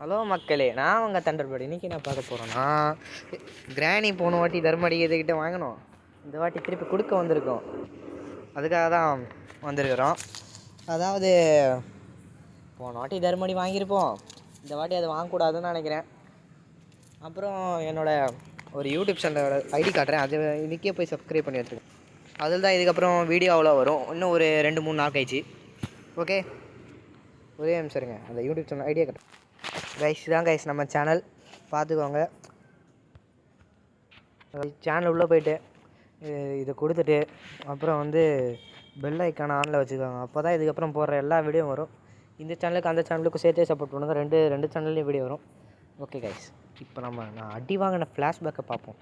Hello மக்களே நான் உங்கள் தண்டர்படி இன்றைக்கி என்ன பார்க்க போகிறோன்னா கிராணி போன வாட்டி தர்மடி இதுக்கிட்ட வாங்கினோம். இந்த வாட்டி திருப்பி கொடுக்க வந்திருக்கோம். அதுக்காக தான் வந்திருக்கிறோம். அதாவது போன வாட்டி தர்மடி வாங்கியிருப்போம். இந்த வாட்டி அது வாங்கக்கூடாதுன்னு நினைக்கிறேன். அப்புறம் என்னோடய ஒரு யூடியூப் சேனலோட ஐடி காட்டுறேன். அது இதுக்கே போய் சப்ஸ்கிரைப் பண்ணி வச்சுருக்கேன். அதில் தான் இதுக்கப்புறம் வீடியோ அவ்வளோ வரும். இன்னும் ஒரு ரெண்டு மூணு நாள் கழிச்சு. ஓகே ஒரே நிமிஷம் இருங்க. அந்த யூடியூப் சேனல் ஐடியா கட்டுறேன் கைஸ் தான் கைஸ் நம்ம சேனல் பார்த்துக்கோங்க. சேனல் உள்ளே போயிட்டு இதை கொடுத்துட்டு அப்புறம் வந்து பெல் ஐக்கான ஆனில் வச்சுக்கோங்க. அப்போ தான் இதுக்கப்புறம் போடுற எல்லா வீடியோ வரும். இந்த சேனலுக்கு அந்த சேனலுக்கும் சேர்த்தே சப்போர்ட் பண்ணுங்க. ரெண்டு ரெண்டு சேனல்லையும் வீடியோ வரும். ஓகே கைஸ் இப்போ நம்ம நான் அடி வாங்கின ஃப்ளாஷ்பேக்கை பார்ப்போம்.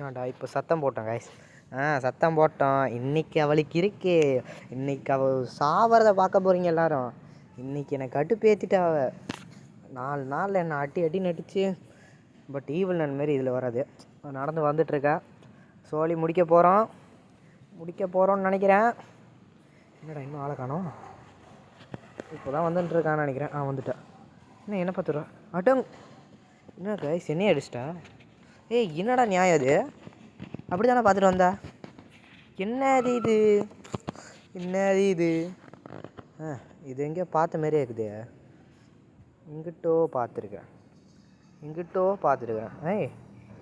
நான்டா இப்போ சத்தம் போட்டேன் கைஸ் ஆ சத்தம் போட்டோம். இன்னைக்கு அவளுக்கு இருக்கு. இன்னைக்கு அவள் சாவறத பார்க்க போகிறீங்க எல்லாரும். இன்னைக்கு என்னை கடுப்பேற்றிட்டா அவள் நாலு நாளில் என்னை அடி அடி நடிச்சு பட் ஈவில் நன் மாரி இதில் வராது. நடந்து வந்துட்டுருக்கா சோழி முடிக்க போகிறோம் முடிக்க போகிறோன்னு நினைக்கிறேன். என்னடா இன்னும் ஆளை காணோம்? இப்போ தான் வந்துட்டுருக்கான்னு நினைக்கிறேன். ஆ வந்துட்டேன் என்ன என்ன பார்த்துருவா அட்டங் என்ன கைஸ் என்னையே அடிச்சிட்டா? ஏய் என்னடா நியாயம் அது? அப்படி தானே பார்த்துட்டு வந்தா? என்னது இது? என்னது இது? ஆ இது எங்கேயோ பார்த்த மாதிரியே இருக்குதே. இங்கிட்டோ பார்த்துருக்கேன் இங்கிட்டோ பார்த்துருக்கேன் ஏய்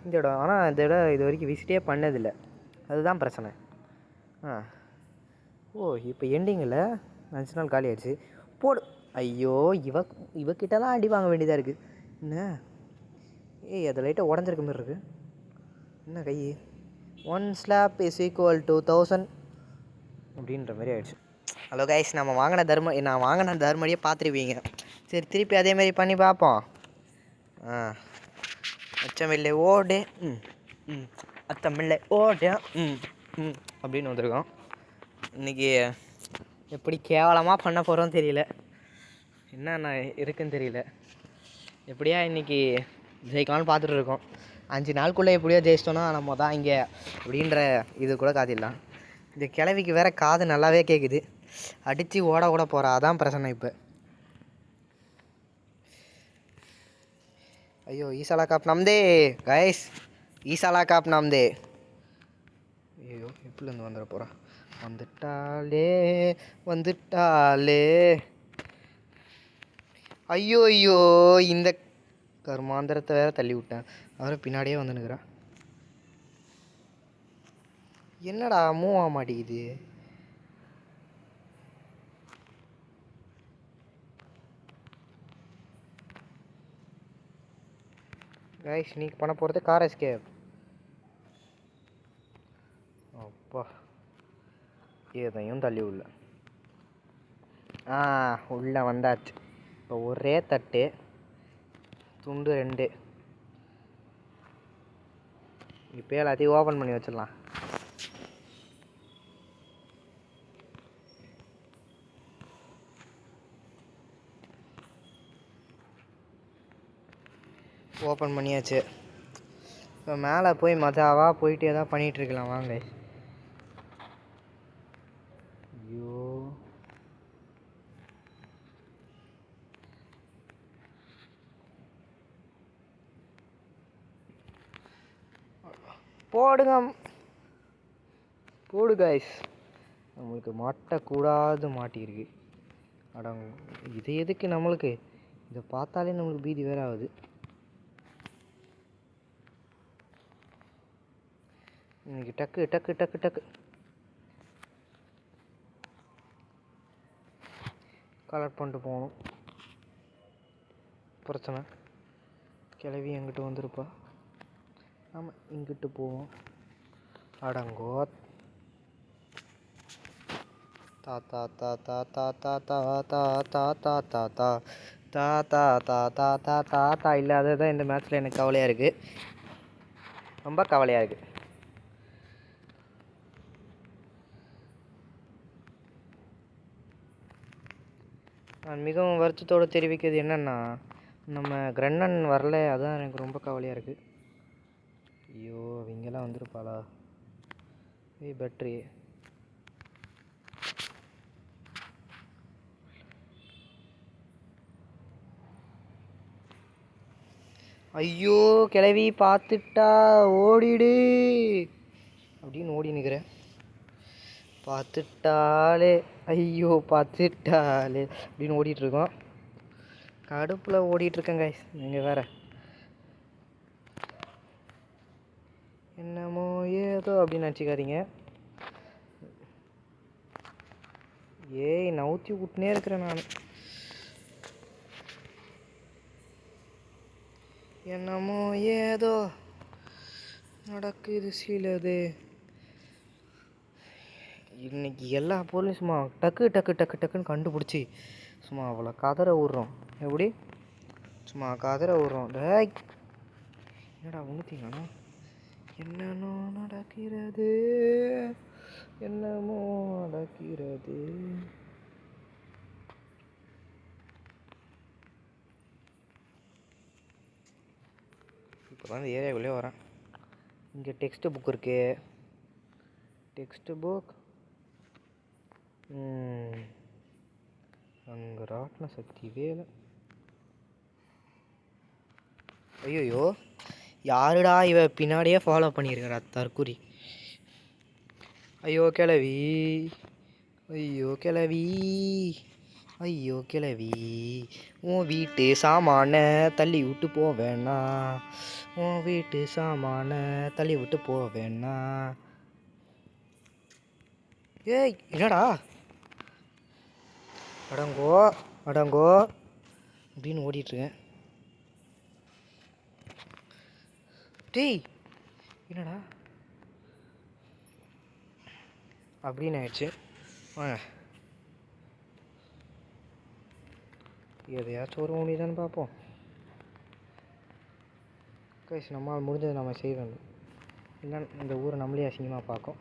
இந்த இடம். ஆனால் இந்த இடம் இது வரைக்கும் விசிட்டே பண்ணதில்லை. அதுதான் பிரச்சனை. ஆ. ஓ இப்போ எண்டிங்கில் அஞ்சு நாள் காலி ஆயிடுச்சு. போடு. ஐயோ இவ இவக்கிட்டலாம் அடி வாங்க வேண்டியதாக இருக்குது என்ன? ஏய் அது லைட்டாக உடஞ்சிருக்க மாதிரி இருக்குது என்ன கை? One slab is equal two thousand அப்படின்ற மாதிரி ஆயிடுச்சு. ஹலோ கைஸ் நம்ம வாங்கின தர்ம நான் வாங்கின தர்மடியே பார்த்துருப்பீங்க. சரி திருப்பி அதே மாதிரி பண்ணி பார்ப்போம். ஆ அச்சமில்லை ஓடு. ம் ம் அத்தமில்லை ஓடு. ம் ம் அப்படின்னு வந்திருக்கோம். இன்றைக்கி எப்படி கேவலமாக பண்ண போகிறோம் தெரியல. என்னென்ன இருக்குன்னு தெரியல. எப்படியா இன்னைக்கு ஜெயிக்கலாம்னு பார்த்துட்டு இருக்கோம். அஞ்சு நாளுக்குள்ளே எப்படியோ ஜெயிச்சிட்டோன்னா நம்ம தான் இங்கே அப்படின்ற இது கூட காத்திடலாம் இந்த கிழவிக்கு வேற காது நல்லாவே கேட்குது அடித்து ஓட ஓட போகிறா அதான் பிரச்சனை இப்போ. ஐயோ ஈசாலா காப் நம்தே. கைஸ் ஈசாலா காப் நம்தே. ஐயோ எப்படிலேருந்து வந்துட போகிறான் வந்துட்டாளே வந்துட்டாலே ஐயோ ஐயோ இந்த கர்மாந்திரத்தை வேற தள்ளி விட்டேன். அவரை பின்னாடியே வந்துனுக்குறா என்னடா மூவ் ஆக மாட்டேங்குது கைஸ் நீ பண்ண போகிறது கார் எஸ்கேப் அப்பா. எதையும் தள்ளி உள்ள. ஆ உள்ளே வந்தாச்சு. இப்போ ஒரே தட்டு துண்டு ரெண்டு. இப்போ எல்லாத்தையும் ஓப்பன் பண்ணி வச்சிடலாம். ஓப்பன் பண்ணியாச்சு. இப்போ மேலே போய் மஜாவாக போயிட்டே எதாவது பண்ணிகிட்டு இருக்கலாம் வாங்க ஐயோ போடுங்க. போடு காய்ஸ் நம்மளுக்கு மாட்டக்கூடாது மாட்டியிருக்கு. அடங்க இது எதுக்கு நம்மளுக்கு? இதை பார்த்தாலே நம்மளுக்கு பீதி வேற ஆகுது. இன்னைக்கு டக்கு டக்கு டக்கு டக்கு. கலெக்ட் பண்ணிட்டு போகணும். பிரச்சனை. கிளவி எங்கிட்ட வந்திருப்பா. ஆமாம் இங்கிட்டு போவோம் அடங்கோ தாத்தா தா தாத்தா தாத்தா தாத்தா தா தா தா தாத்தா இல்லாத தான் இந்த மேட்ச்சில் எனக்கு கவலையாக இருக்குது ரொம்ப கவலையாக இருக்குது நான் மிகவும் வருத்தத்தோடு தெரிவிக்கிறது என்னென்னா நம்ம கிரண்ணன் வரல அதுதான் எனக்கு ரொம்ப கவலையாக இருக்குது மேலே வந்திருப்பாளா? ஏ பேட்ரி ஐயோ கிளவி பார்த்துட்டா ஓடிடு. அப்படின்னு ஓடி நிற்கிறேன் பார்த்துட்டாலே ஐயோ பார்த்துட்டாலே அப்படின்னு ஓடிட்டுருக்கோம் கடுப்பில் ஓடிட்டுருக்கேங்க நீங்கள் வேறு. என்னமோ ஏதோ அப்படின்னு நினச்சிக்காதீங்க. ஏய் நவுத்தி விட்டுனே இருக்கிறேன் நான். என்னமோ ஏதோ நடக்குது சிலது. இன்னைக்கு எல்லா பொருளையும் சும்மா டக்கு டக்கு டக்கு டக்குன்னு கண்டுபிடிச்சி சும்மா அவ்வளோ கதற விட்றோம். எப்படி? சும்மா கதற விட்றோம். டேய் என்னடா தீங்கண்ணா என்னென்னோ நடக்கிறது? என்னமோ நடக்கிறது? இப்போ தான் இந்த ஏரியாக்குள்ளே வரேன் இங்கே டெக்ஸ்ட் புக் இருக்கு. டெக்ஸ்ட் புக் அங்கே ராட்டின சக்தி வேலை. ஐயோயோ. யாருடா இவ பின்னாடியே ஃபாலோ பண்ணியிருக்கிறா தற்குறி ஐயோ கிளவி ஐயோ கிளவி ஐயோ கிளவி உன் வீட்டு சாமான தள்ளி விட்டு போவேண்ணா உன் வீட்டு சாமான தள்ளி விட்டு போவேண்ணா ஏய் என்னடா? அடங்கோ அடங்கோ. அப்படின்னு ஓடிட்டுருக்கேன். டேய் என்னடா? அப்படின்னு ஆயிடுச்சு. வாங்க. எதையாச்சும் ஒரு முடியுதான்னு பார்ப்போம். கைஸ் நம்மால் முடிஞ்சதை நம்ம செய்ய வேண்டும். இல்லை இந்த ஊரை நம்மளே அசிங்கமாக பார்க்கும்.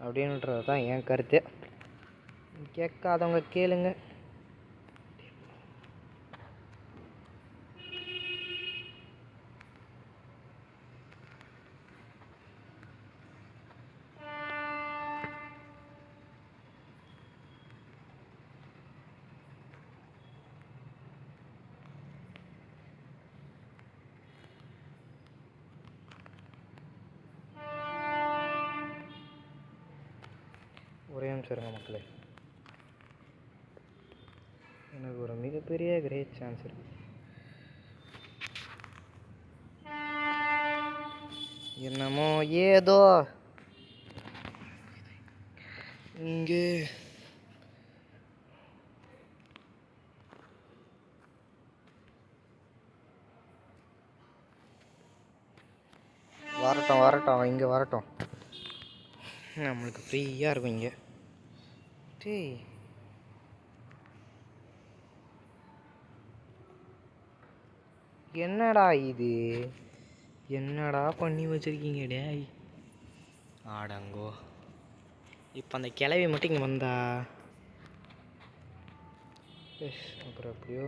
அப்படின்றது தான் என் கருத்து. கேட்காதவங்க கேளுங்க. நிமிஷம் இருங்க மக்களே. எனக்கு ஒரு மிகப்பெரிய கிரேட் சான்ஸ் இருக்கு. என்னமோ ஏதோ இங்கே வரட்டும் வரட்டும் இங்கே வரட்டும். நம்மளுக்கு ஃப்ரீயாக இருக்கும் இங்கே. டேய் என்னடா இது? என்னடா பண்ணி வச்சிருக்கீங்க டேய்? ஆடங்கோ. இப்போ அந்த கிளவி மட்டும் இங்கே வந்தா. அப்புறம் எப்படியோ.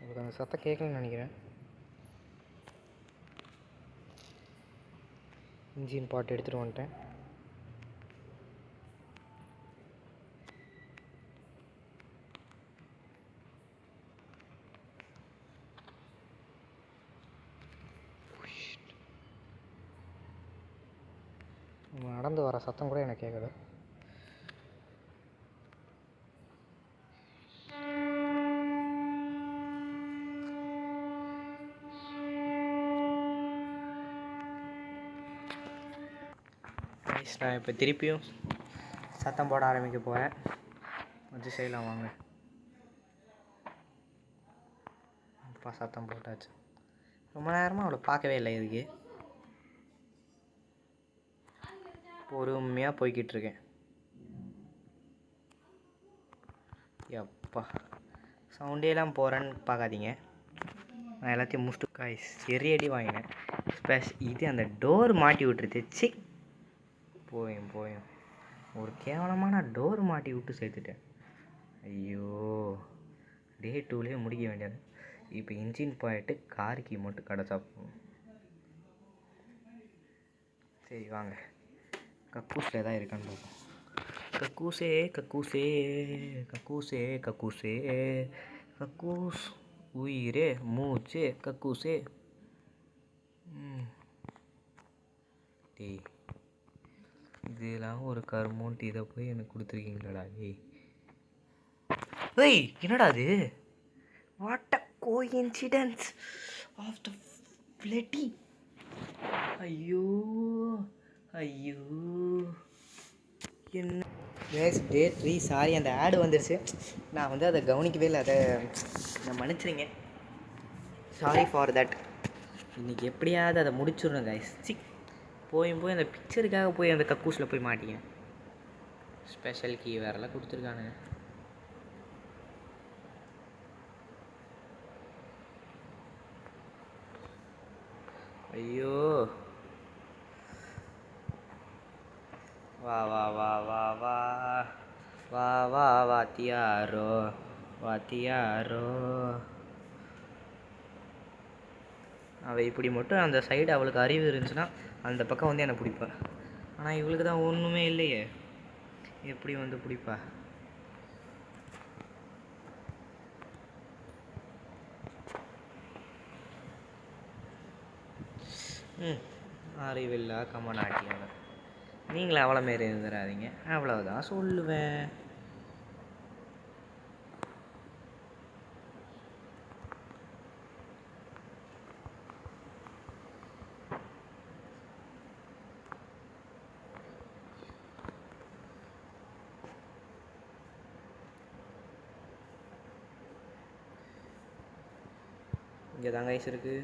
உங்களுக்கு அந்த சத்தம் கேட்கலன்னு நினைக்கிறேன். இன்ஜின் பாட்டு எடுத்துகிட்டு வந்துட்டேன். நடந்து வர சத்தம் கூட எனக்கு கேட்குது நான் இப்போ திருப்பியும் சத்தம் போட ஆரம்பிக்க போகிறேன் வச்சு செய்யலாம் வாங்க. அப்பா சத்தம் போட்டாச்சு. ரொம்ப நேரமாக அவளை பார்க்கவே இல்லை இதுக்கு. பொறுமையாக போய்கிட்டுருக்கேன். எப்பா சவுண்டேலாம் போகிறேன்னு பார்க்காதீங்க நான் எல்லாத்தையும் முடிச்சுட்டு காய்ஸ் பெரிய அடி வாங்கினேன். ஸ்பெஷ் இது அந்த டோர் மாட்டி விட்டுருது சி. போயும் போயும் ஒரு கேவலமான டோர் மாட்டி விட்டு சேர்த்துட்டேன். ஐயோ. டே டூலேயே முடிக்க வேண்டியது. இப்போ இன்ஜின் போயிட்டு காருக்கு மட்டும் கிடச்சா போகும் சரி வாங்க. கக்கூஸில் தான் இருக்கான்னு பார்ப்போம். கக்கூசே கக்கூசே கக்கூசே கக்கூசே கக்கூஸ் உயிரே மூச்சு கக்கூசே. டேய் இதெல்லாம் ஒரு கருமோன்ட்டு இதை போய் எனக்கு கொடுத்துருக்கீங்களாடா ஏய் ஏய் என்னடா அது? What a go incidents of the ஃப்ளெட்டி ஐயோ. ஐயோ. என்ன? கேஸ் டே த்ரீ சாரி அந்த ஆடு வந்துருச்சு. நான் வந்து அதை கவனிக்கவே இல்லை. அதை நான் மன்னிச்சிருங்க. சாரி ஃபார் தட் இன்றைக்கி எப்படியாவது அதை முடிச்சிடணும் கைஸ் சி. போய் போய் அந்த பிக்சருக்காக போய் அந்த கக்கூஸில் போய் மாட்டிங்க ஸ்பெஷல் கீ வேறெல்லாம் கொடுத்துருக்கானுங்க. ஐயோ. வா வா வா வா வா. வா வா வாத்தியாரோ வாத்தியாரோ. அவள் இப்படி மட்டும் அந்த சைடு அவளுக்கு அறிவு இருந்துச்சுன்னா அந்த பக்கம் வந்து என்னை பிடிப்பா. ஆனால் இவளுக்கு தான் ஒன்றுமே இல்லையே. எப்படி வந்து பிடிப்பா? ம் அறிவில்லா கமநாட்டியவன். நீங்களும் அவ்வளோ மாரி இருந்துடாதீங்க அவ்வளவுதான். சொல்லுவேன். இங்கே தாங்க ஐஸ் இருக்கு.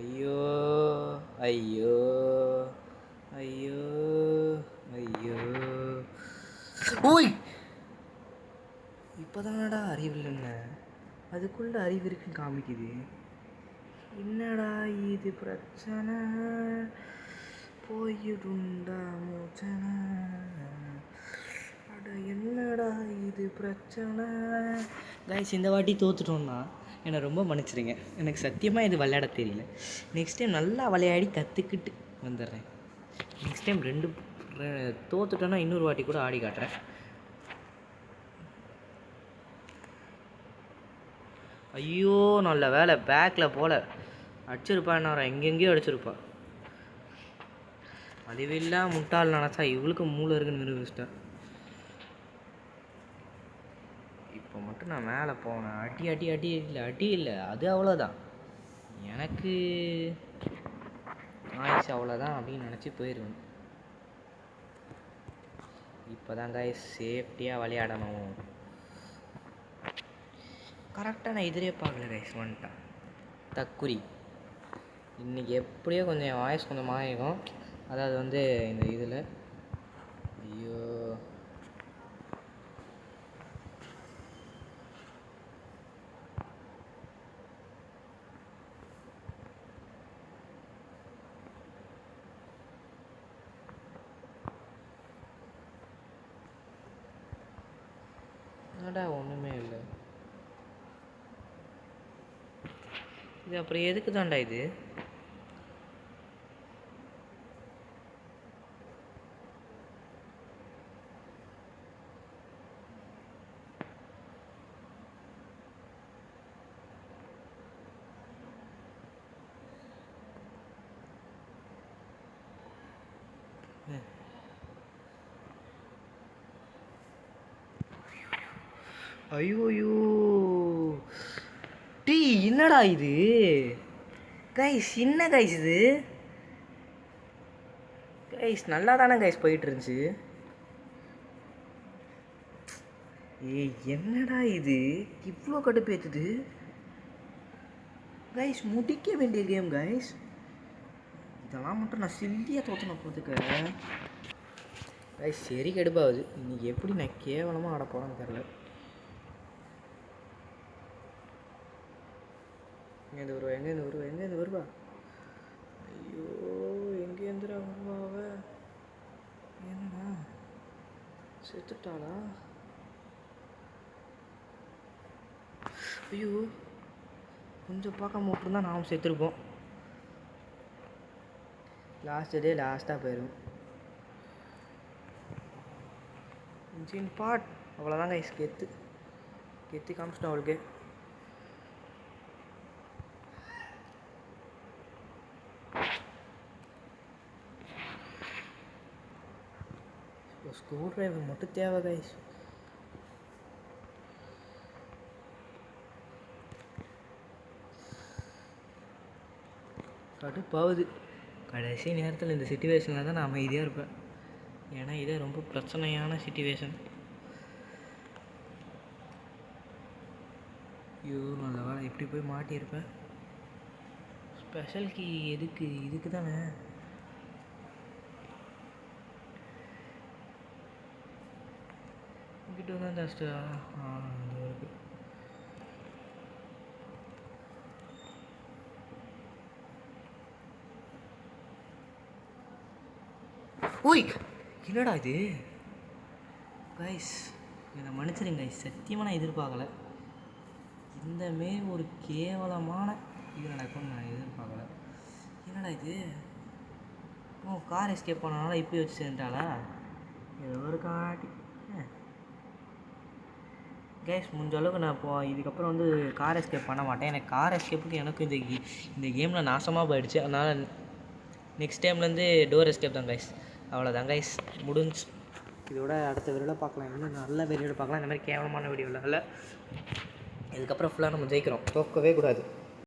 ஐயோ ஐயோ ஐயோ ஓய். இப்போதானடா அறிவு இல்லைன்னு அதுக்குள்ளே அறிவு இருக்குன்னு காமிக்குது. என்னடா இது பிரச்சனை? போயிடுண்டா மோச்சனை. அட என்னடா இது பிரச்சனை? கைஸ் இந்த வாட்டி தோத்துட்டோம்னா என்னை ரொம்ப மன்னிச்சிடுங்க எனக்கு சத்தியமாக இது விளையாட தெரியல. நெக்ஸ்ட் டைம் நல்லா விளையாடி கற்றுக்கிட்டு வந்துடுறேன். நெக்ஸ்ட் டைம் ரெண்டு தோத்துட்டேன்னா இன்னொரு வாட்டி கூட ஆடி காட்டுறேன். ஐயோ நல்ல வேலை. பேக்கில் போல. அடிச்சிருப்பா என்ன எங்கெங்கேயோ அடிச்சிருப்பா. அதுவில்லா முட்டாள் நினச்சா இவளுக்கு மூளை இருக்குன்னு நிரூபிச்சிட்டேன் இப்போ மட்டும் நான் மேலே போனேன் அடி அடி அடி இல்லை அடி இல்லை. அது அவ்வளோதான் எனக்கு ஆயிடுச்சு அவ்வளோதான் அப்படின்னு நினச்சி போயிடுவேன் இப்போ தான் காய் சேஃப்டியாக விளையாடணும். கரெக்டாக நான் எதிரே பார்க்கல ரைஸ் வந்துட்டேன் தக்குரி இன்றைக்கி எப்படியோ கொஞ்சம் வாய்ஸ் கொஞ்சம் மாறிக்கும் அதாவது வந்து இந்த இதில் ஐயோ என்னடா ஒன்றுமே இல்லை. இது அப்புறம் எதுக்கு தாண்டா இது? ஐயோயோ. டீ என்னடா இது? கைஸ் என்ன கைஸ் இது? கைஸ் நல்லா தானே கைஸ் போயிட்டு இருந்துச்சு ஏய் என்னடா இது? இவ்வளோ கடுப்பேற்றுது கைஸ் முடிக்க வேண்டிய கேம் கைஸ் இதெல்லாம் மட்டும் நான் சில்லியாக தோற்றணும் போதுக்க கைஸ் சரி கடுப்பாகுது. இன்றைக்கி எப்படி நான் கேவலமாக ஆட போகிறேன்னு தெரில எங்கேருந்து வருவா? எங்கேருந்து வருவா? எங்கேருந்து வருவா? ஐயோ எங்கேருந்துடா வருவா அவ? என்னடா? செத்துட்டாளா? ஐயோ கொஞ்சம் பார்க்காம விட்டுருந்தா நாம் செத்துருப்போம். லாஸ்ட் டே லாஸ்ட்டாக போயிடும் ஜீன் பாட். அவ்வளோதாங்க கெத்து. கெத்து காமிச்சிட்டோம் அவளுக்கு ஒரு ஸ்க்ரூ டிரைவர் மட்டும் தேவை கைஸ் கடுப்பாகுது. கடைசி நேரத்தில் இந்த சுச்சுவேஷனில் தான் நான் அமைதியாக இருப்பேன். ஏன்னா இதே ரொம்ப பிரச்சனையான சுச்சுவேஷன் ஐயோ நல்ல வேலை எப்படி போய் மாட்டியிருப்பேன். ஸ்பெஷல் கீ எதுக்கு? இதுக்கு தானே இங்கிட்ட தான் ஜாஸ்ட்டு இருக்கு. ஓய் என்னடா இது? கைஸ் என்னை மன்னிச்சிருங்க. கைஸ் சத்தியமாக நான் எதிர்பார்க்கல. இந்த ஒரு கேவலமான இது நடக்கும்னு நான் எதிர்பார்க்கல. என்னடா இது? ஓ கார் எஸ்கேப் பண்ணனால இப்போ வச்சு சேர்ந்துட்டாளா? ஏதோ ஒரு காட்டி. கேஸ் முடிஞ்ச அளவுக்கு நான் இப்போ இதுக்கப்புறம் வந்து கார் எஸ்கேப் பண்ண மாட்டேன். எனக்கு கார் எஸ்கேப்புக்கு எனக்கு இந்த கே- இந்த கேமில் நாசமாக போயிடுச்சு. அதனால் நெக்ஸ்ட் டைம்லேருந்து டோர் எஸ்கேப் தான் கைஸ் அவ்வளோதான் கைஸ் முடிஞ்சு. இதோட அடுத்த வீடியோவில் பார்க்கலாம். இன்னும் நல்ல வீடியோவில் பார்க்கலாம். இந்த மாதிரி கேவலமான வீடியோவில் இல்லை இதுக்கப்புறம் ஃபுல்லாக நம்ம ஜெயிக்கிறோம். தோக்கவே கூடாது.